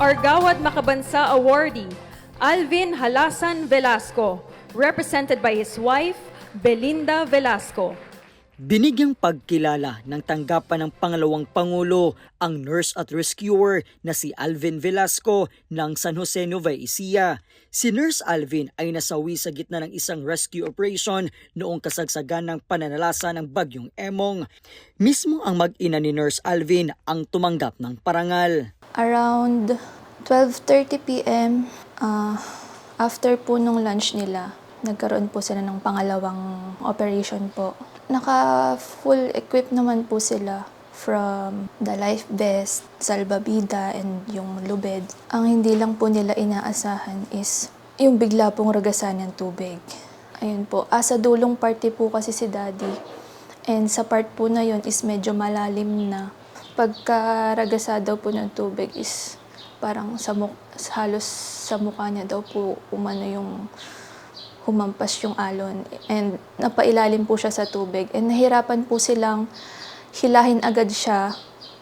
Argawad Makabansa awardee Alvin Halasan Velasco, represented by his wife, Belinda Velasco. Binigyang pagkilala ng tanggapan ng pangalawang Pangulo ang nurse at rescuer na si Alvin Velasco ng San Jose Nueva Ecija. Si Nurse Alvin ay nasawi sa gitna ng isang rescue operation noong kasagsagan ng pananalasa ng bagyong Emong. Mismo ang mag-ina ni Nurse Alvin ang tumanggap ng parangal. Around 12.30 p.m., ah, after po nung lunch nila, nagkaroon po sila ng pangalawang operation po. Naka-full equip naman po sila from the life vest, salbabida, and yung lubed. Ang hindi lang po nila inaasahan is yung bigla pong ragasan ng tubig. Ayun po. Ah, sa dulong party po kasi si daddy. And sa part po na yun is medyo malalim na. Pagkaragasa daw po ng tubig is parang sa muk- halos sa mukha niya daw po umano yung humampas yung alon. And napailalim po siya sa tubig. And nahirapan po silang hilahin agad siya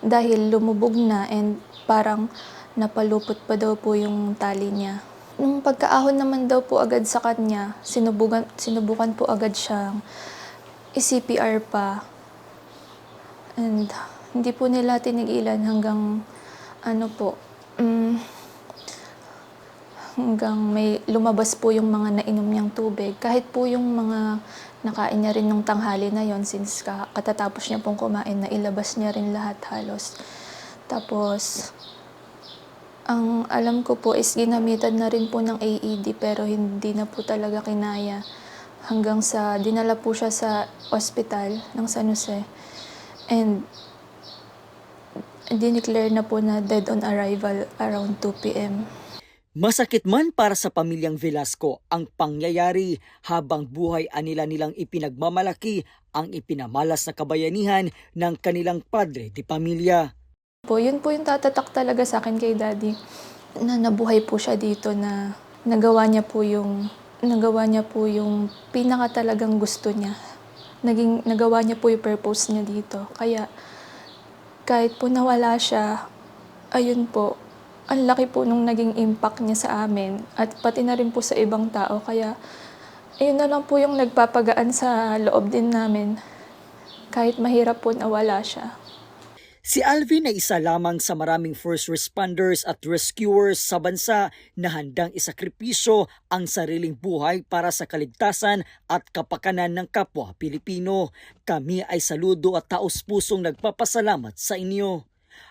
dahil lumubog na and parang napalupot pa daw po yung tali niya. Nung pagkaahon naman daw po agad sa kanya, sinubukan, sinubukan po agad siyang i-CPR pa. And hindi po nila tinigilan hanggang ano po, mm, hanggang may lumabas po yung mga nainom niyang tubig. Kahit po yung mga nakain niya rin nung tanghali na yon since ka- katatapos niya pong kumain na ilabas niya rin lahat halos. Tapos, ang alam ko po is ginamitan na rin po ng AED pero hindi na po talaga kinaya. Hanggang sa dinala po siya sa ospital ng San Jose. And dineclare na po na dead on arrival around 2 p.m. Masakit man para sa pamilyang Velasco ang pangyayari habang buhay anila nilang ipinagmamalaki ang ipinamalas na kabayanihan ng kanilang padre di pamilya. Po, yun po yung tatatak talaga sa akin kay daddy. Na nabuhay po siya dito na nagawa niya po yung nagawa niya po yung pinaka talagang gusto niya. Naging nagawa niya po yung purpose niya dito. Kaya kahit po nawala siya, ayun po, ang laki po nung naging impact niya sa amin at pati na rin po sa ibang tao. Kaya ayun na lang po yung nagpapagaan sa loob din namin. Kahit mahirap po nawala siya. Si Alvin ay isa lamang sa maraming first responders at rescuers sa bansa na handang isakripisyo ang sariling buhay para sa kaligtasan at kapakanan ng kapwa Pilipino. Kami ay saludo at taos-pusong nagpapasalamat sa inyo.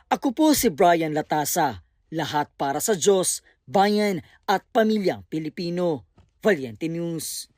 Ako po si Brian Latasa, lahat para sa Diyos, bayan at pamilyang Pilipino. Valiente News.